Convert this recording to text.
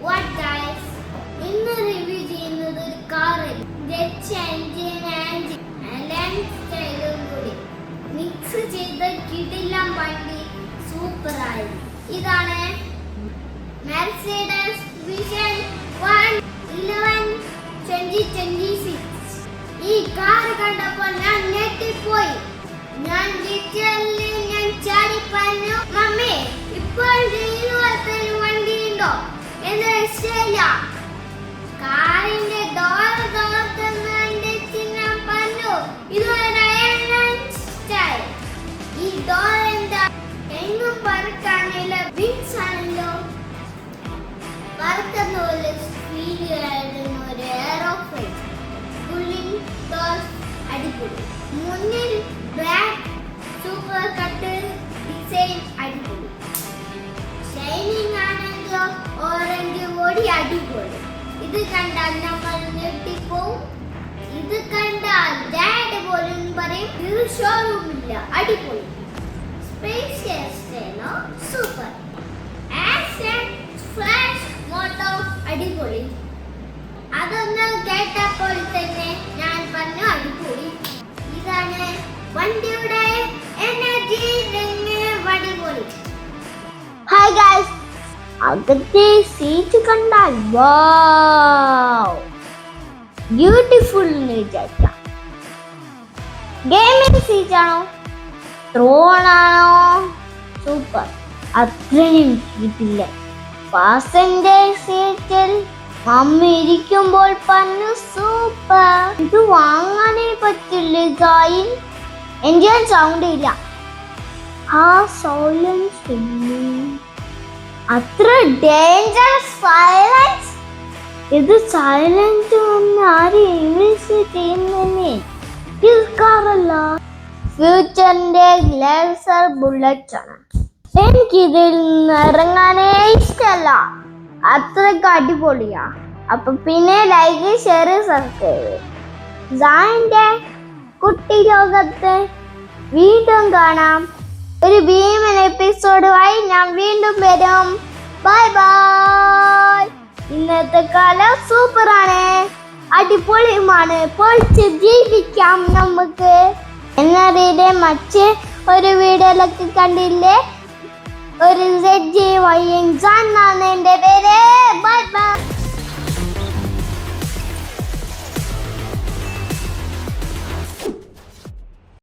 What guys ഇന്ന് review ചെയ്യുന്നത് ഒരു car Dutch engine and lens സ്റ്റൈലും കൂടി. മിക്സ് ചെയ്ത കിടിലം വണ്ടി സൂപ്പറായി ഇതാണ് Mercedes vision one eleven twenty twenty six ഈ കാർ കണ്ടപ്പോൾ ഞാൻ ഞെട്ടിപ്പോയി. ഞാൻ ലിറ്ററലി രക്ഷയില്ല കാറിന്റെ ഡോർ തുറക്കുന്ന കണ്ടിട്ട് ഞാൻ പറഞ്ഞു ഇതൊരു സ്റ്റൈൽ ഈ ഡോർ എന്താ? എങ്ങും പറക്കാനുള്ള വിൻസ് ആണല്ലോ. പറക്കുന്ന പോലെ സ്പീഡിലായിരുന്നു ഒരു എയറോപ്ലെയിൻ ഉള്ളിൽ ഡോർ അടിപൊളി. മുന്നിൽ ബ്ലാക്ക് അടിപൊളി. ഇത് കണ്ടാൽ നമ്മൾ ഞെട്ടിപ്പോവും. ഇത് കണ്ടാൽ ഡാഡ് പോലും പറയും ഇത് ഷോറൂം ഇല്ല. അടിപൊളി. സ്പേഷ്യസ്നോ സൂപ്പർ ആക്സെന്റ് ഫ്ലാഷ് മോട്ടോ അടിപൊളി. അതൊന്ന് കേട്ടപ്പോൾ തന്നെ ഞാൻ പറഞ്ഞു അടിപൊളി. ഇതാണ് വണ്ടിയുടെ എനർജി അടിപൊളി ഹായ് ഗായ്സ് അകത്തെ സീറ്റ് കണ്ടാൽ ബ്യൂട്ടിഫുൾ എന്ന് വിചാരിക്കാം. ഗെയിമിംഗ് സീറ്റ് ആണോ? ത്രോൺ ആണോ? സൂപ്പർ അത്രയും കിട്ടില്ല പാസഞ്ചർ സീറ്റിൽ മമ്മി ഇരിക്കുമ്പോൾ പറഞ്ഞു സൂപ്പർ ഇത് വാങ്ങാനേ പറ്റില്ല ജോയിൻ എൻജിൻ സൗണ്ട് ഇല്ല. ആ സൈലൻസ് അത്ര ഡേഞ്ചറസ് സൈലൻസ് ഇത് സൈലൻസ് ഒന്ന് ആരും ഇംഗ്ലീഷ് ചെയ്യുന്നേ ഫ്യൂച്ചറിന്റെ ലേസർ ബുള്ളറ്റ് ആണ്. എനിക്കിതിൽ നിന്ന് ഇറങ്ങാനേ ഇഷ്ടമല്ല അത്രയ്ക്ക് അടിപൊളിയാ. അപ്പൊ പിന്നെ ലൈക്ക് ഷെയർ സബ്സ്ക്രൈബ് ജാന്റെ കുട്ടി ലോകത്ത് വീണ്ടും കാണാം. ഒരു ഭീമൻ എപ്പിസോഡുമായി ഞാൻ വീണ്ടും വരും. ബൈ ബൈ ഇന്നത്തെ കാലം സൂപ്പറാണ്. അടിപൊളിയുമാണ്. പൊളിച്ച് ജീവിക്കാം നമുക്ക്. എന്നറിയുടെ മറ്റ് ഒരു വീഡിയോയിലൊക്കെ കണ്ടില്ലേ? ഒരു സെഡ് വൈ എൻ എന്നാണ് എന്റെ പേര്. Bye bye